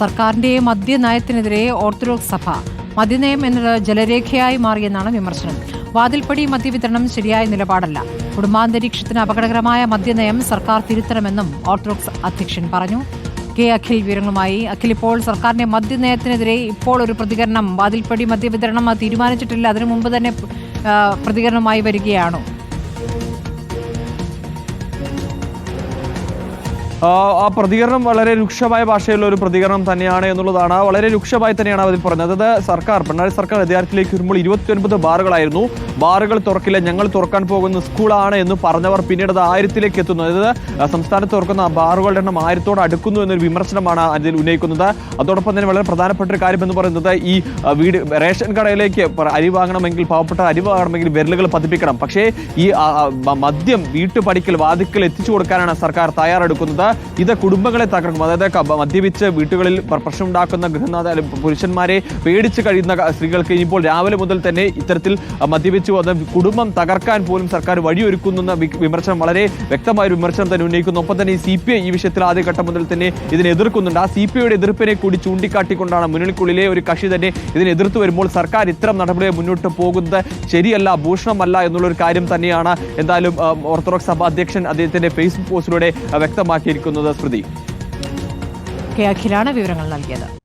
സർക്കാരിന്റെ മദ്യനയത്തിനെതിരെ ഓർത്തഡോക്സ് സഭ. മദ്യനയം എന്നത് ജലരേഖയായി മാറിയെന്നാണ് വിമർശനം. വാതിൽപ്പടി മദ്യവിതരണം ശരിയായ നിലപാടല്ല. കുടുംബാന്തരീക്ഷത്തിന് അപകടകരമായ മദ്യനയം സർക്കാർ തിരുത്തണമെന്നും ഓർത്തഡോക്സ് അധ്യക്ഷൻ പറഞ്ഞു. കെ അഖിൽ വിവരങ്ങളുമായി. അഖിൽ ഇപ്പോൾ സർക്കാരിന്റെ മദ്യനയത്തിനെതിരെ ഇപ്പോൾ ഒരു പ്രതികരണം. വാതിൽപ്പടി മദ്യവിതരണം തീരുമാനിച്ചിട്ടില്ല. അതിനു മുമ്പ് തന്നെ പ്രതികരണമായി വരികയാണോ. ആ, പ്രതികരണം വളരെ രൂക്ഷമായ ഭാഷയിലുള്ള ഒരു പ്രതികരണം തന്നെയാണ് എന്നുള്ളതാണ്. വളരെ രൂക്ഷമായി തന്നെയാണ് അതിൽ പറഞ്ഞത്. അതായത് സർക്കാർ പിണറായി സർക്കാർ അധികാരത്തിലേക്ക് വരുമ്പോൾ ഇരുപത്തിയൊൻപത് ബാറുകളായിരുന്നു. ബാറുകൾ തുറക്കില്ല ഞങ്ങൾ തുറക്കാൻ പോകുന്ന സ്കൂളാണ് എന്ന് പറഞ്ഞവർ പിന്നീട് അത് ആയിരത്തിലേക്ക് എത്തുന്നു. അതായത് സംസ്ഥാനത്ത് തുറക്കുന്ന ബാറുകളുടെ എണ്ണം ആയിരത്തോട് അടുക്കുന്നു എന്നൊരു വിമർശനമാണ് അതിൽ ഉന്നയിക്കുന്നത്. അതോടൊപ്പം തന്നെ വളരെ പ്രധാനപ്പെട്ട ഒരു കാര്യം എന്ന് പറയുന്നത് ഈ വീട് റേഷൻ കടയിലേക്ക് അരി വാങ്ങണമെങ്കിൽ പാവപ്പെട്ട അരി വാങ്ങണമെങ്കിൽ വിരലുകൾ പതിപ്പിക്കണം. പക്ഷേ ഈ മദ്യം വീട്ടുപടിക്കൽ വാതിക്കൽ എത്തിച്ചു കൊടുക്കാനാണ് സർക്കാർ തയ്യാറെടുക്കുന്നത്. ഇത് കുടുംബങ്ങളെ തകർക്കും. അതായത് മദ്യപിച്ച് വീട്ടുകളിൽ പ്രശ്നം പ്രശ്നമുണ്ടാക്കുന്ന ഗൃഹനാഥ പുരുഷന്മാരെ പേടിച്ച് കഴിയുന്ന സ്ത്രീകൾക്ക് ഇനിയിപ്പോൾ രാവിലെ മുതൽ തന്നെ ഇത്തരത്തിൽ മദ്യപിച്ച്. കുടുംബം തകർക്കാൻ പോലും സർക്കാർ വഴിയൊരുക്കുന്നു എന്ന വിമർശനം വളരെ വ്യക്തമായ ഒരു വിമർശനം തന്നെ ഉന്നയിക്കുന്നു. ഒപ്പം തന്നെ സി പി ഐ ഈ വിഷയത്തിൽ ആദ്യഘട്ടം മുതൽ തന്നെ ഇതിനെ എതിർക്കുന്നുണ്ട്. ആ സി പി ഐയുടെ എതിർപ്പിനെ കൂടി ചൂണ്ടിക്കാട്ടിക്കൊണ്ടാണ് മുന്നണിക്കുള്ളിലെ ഒരു കക്ഷി തന്നെ ഇതിനെ എതിർത്ത് വരുമ്പോൾ സർക്കാർ ഇത്തരം നടപടിയെ മുന്നോട്ട് പോകുന്നത് ശരിയല്ല ഭൂഷണമല്ല എന്നുള്ളൊരു കാര്യം തന്നെയാണ്. എന്തായാലും ഓർത്തഡോക്സ് സഭ അധ്യക്ഷൻ അദ്ദേഹത്തിന്റെ ഫേസ്ബുക്ക് പോസ്റ്റിലൂടെ ആ, വ്യക്തമാക്കിയിരിക്കുന്നത് സ്മൃതി കെ അഖിലാണ് വിവരങ്ങൾ നൽകിയത്.